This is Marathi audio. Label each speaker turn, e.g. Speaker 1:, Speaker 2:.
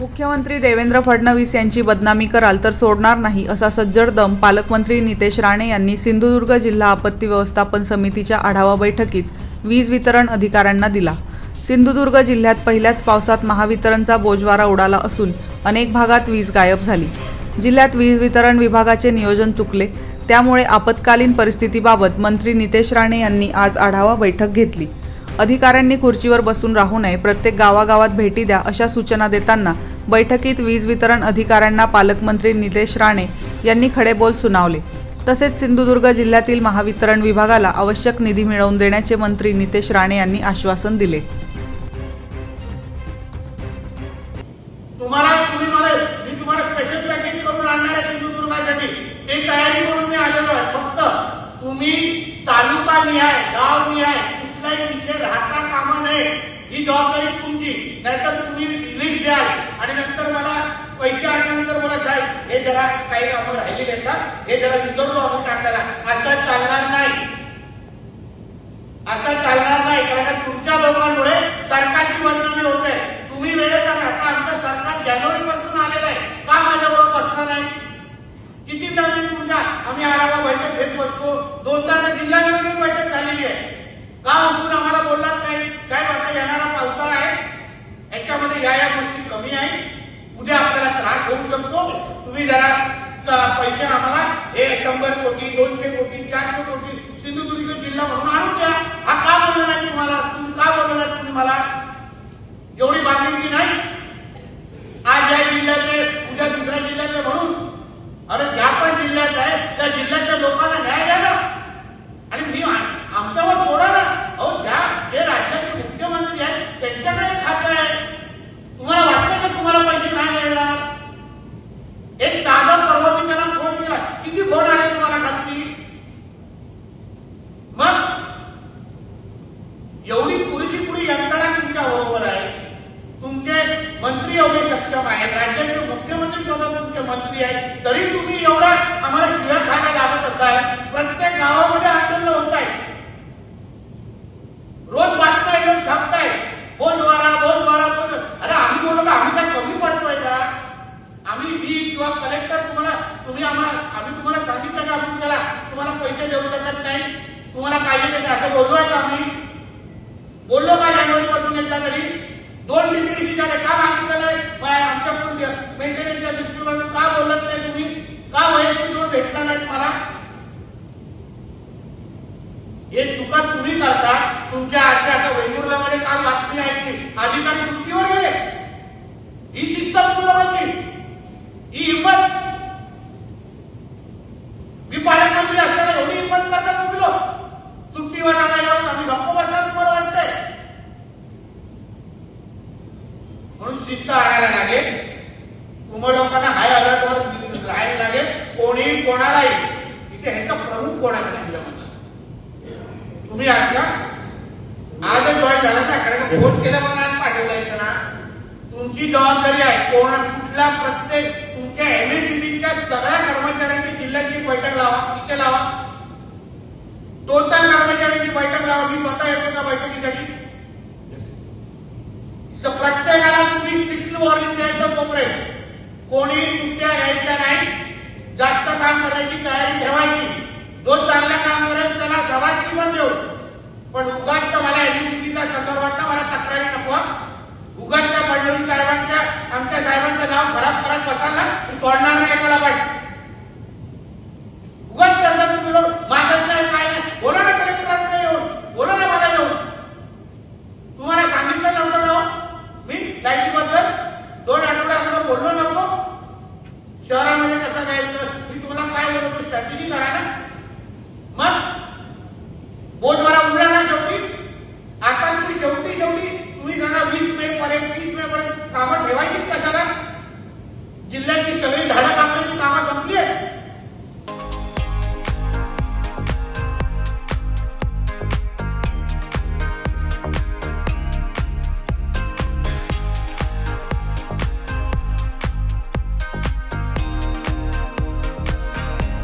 Speaker 1: मुख्यमंत्री देवेंद्र फडणवीस यांची बदनामी कराल तर सोडणार नाही असा सज्जड दम पालकमंत्री नितेश राणे यांनी सिंधुदुर्ग जिल्हा आपत्ती व्यवस्थापन समितीच्या आढावा बैठकीत वीज वितरण अधिकाऱ्यांना दिला. सिंधुदुर्ग जिल्ह्यात पहिल्याच पावसात महावितरणचा बोजवारा उडाला असून अनेक भागात वीज गायब झाली. जिल्ह्यात वीज वितरण विभागाचे नियोजन चुकले त्यामुळे आपत्कालीन परिस्थितीबाबत मंत्री नितेश राणे यांनी आज आढावा बैठक घेतली. अधिकाऱ्यांनी खुर्चीवर बसून राहू नये. प्रत्येक गावागावात भेटी द्या अशा सूचना देताना बैठकीत वीज वितरण अधिकाऱ्यांना पालकमंत्री नितेश राणे यांनी खडे बोल सुनावले. तसेच सिंधुदुर्ग जिल्ह्यातील महावितरण विभागाला आवश्यक निधी मिळवून देण्याचे मंत्री नितेश राणे यांनी आश्वासन दिले.
Speaker 2: तुम्हाला तुम्ही मला मी तुम्हाला स्पेशल पॅकेज करून आणणार आहे सिंधुदुर्गासाठी. ते तयारी करून मी आलेलो आहे. फक्त तुम्ही तालुका निहाय गाव निहाय कुठलाही विषय राहता कामा नये. ही जबाबदारी तुमची. नाहीतर तुम्ही रिलीज द्याल आणि नंतर मला पैसे आणल्यानंतर मला साहेब हे जरा काही कामं राहिलेले आहेत हे जरा विसरलो आम्ही टाकायला. असं चालणार नाही. असं चालणार नाही. कारण का तुमच्या लोकांमुळे सरकारची बदनामी होते तुम्ही वेळेत आता आमचं सरकार जानेवारी पासून आलेलं आहे. का माझ्याबरोबर बसणार नाही? कितीदा मी तुमच्या आम्ही आढावा बैठक घेत बसतो. दोनदा तर जिल्हा नियोजन बैठक झालेली आहे का उठून आम्हाला बोललात नाही. साहेब आता येणारा पावसाळा आहे. याच्यामध्ये या या गोष्टी कमी आहे उद्या आपल्याला त्रास होऊ शकतो. तुम्ही जरा पैसे आम्हाला हे शंभर कोटी दोनशे कोटी चारशे कोटी सिंधुदुर्ग जिल्हा म्हणून आणून द्या हा का बोलला नाही तुम्हाला तुम्ही का बोलला नाही तुम्ही मला एवढी बांधिलकी नाही आज या जिल्ह्याचे उद्या दुसऱ्या जिल्ह्याचे म्हणून अरे ज्या पण जिल्ह्यात आहे त्या जिल्ह्याच्या लोकांना न्याय द्या ना आणि मी आ- आमच्यावर सोडा ना अहो ज्या जे राज्याचे मुख्यमंत्री आहेत त्यांच्याकडे खातं आहे तुम्हाला वाटतं का तुम्हाला पैसे नाही मिळणार एक साधा परवा मी त्याला फोन केला किती फोन आले तुम्हाला खात्री मग एवढी पुरीची पुरी यंत्रणा तुमच्या बरोबर आहे तुमचे मंत्री एवढे सक्षम आहेत राज्याचे मुख्यमंत्री स्वतः तुमचे मंत्री आहेत. तरी तुम्ही एवढा आम्हाला शिव्या खायला लागत असाल. प्रत्येक गावामध्ये आंदोलन होत आहे रोज बातम्या येऊन छापताय बोल वारा बोल वारा बोल. अरे आम्ही बोललो आम्ही काय कमी पडतोय का? आम्ही मी किंवा कलेक्टर तुम्हाला तुम्ही आम्हाला आम्ही तुम्हाला सांगितलं का आम्ही तुम्हाला तुम्हाला पैसे देऊ शकत नाही. तुम्हाला पाहिजे असं बोललो आहे का आम्ही. बोललो का जानेवारी पासून एकदा तरी दोन मिनिट किती झाले का मागितलं नाही मग आमच्याकडून मेंटेनन्सच्या दृष्टीकोनातून का बोलत नाही तुम्ही का वैयक्तिक जोर भेटला नाही मला हे चुका तुम्ही करता तुमच्या आजच्या आता वेंगुर्ल्यामध्ये काल बातमी ऐकली अधिकारी सुट्टीवर गेले? ही शिस्त तुम्ही लोकांची ही हिंमत. मी पालकमंत्री असताना एवढी हिंमत करता तुम्ही लोक. सुट्टीवर आला येऊन आम्ही गप्प बसणार तुम्हाला वाटतंय? म्हणून शिस्त आणायला लागेल. तुम्हा लोकांना हाय अलर्टवर राहायला लागेल. कोणीही कोणालाही. इथे ह्याचा प्रमुख कोण आहे? आपल्यामध्ये तुम्ही आहात का जॉईन झाला ना कारण फोन केल्यावर आज पाठवला इथं ना तुमची जबाबदारी आहे. कोण कुठल्या प्रत्येक तुमच्या एमएससीबीच्या सगळ्या कर्मचाऱ्यांची जिल्ह्याची बैठक लावा. तिथे लावा. टोटल कर्मचाऱ्यांची बैठक लावा. मी स्वतः येतो त्या बैठकीसाठी. तर प्रत्येकाला तुम्ही स्ट्रिक्ट वॉर्निंग द्यायचं तोपर्यंत कोणी सुट्ट्या घ्यायच्या नाही. जास्त काम करायची तयारी ठेवायची. जो चांगल्या काम करेल त्याला जवाब पण देऊ. पण उगाच मला एबीसीटीच्या संदर्भात मला तक्रारी नको उगाच त्या मंडळी साहेबांच्या आमच्या साहेबांचं नाव खराब करत बसायला मी सोडणार नाही एकाला पाहिजे उगाच त्यांना तुम्ही मागत नाही काय नाही. बोला ना कलेक्टरांकडे येऊन. बोला ना मला येऊन. तुम्हाला सांगितलं नव्हतं जाऊ हो? मी लाईटीबद्दल दोन आठवड्याकडे बोललो नव्हतो. शहरामध्ये कसं जायचं? मी तुम्हाला काय बोलतो स्ट्रॅटेजी करा ना. mất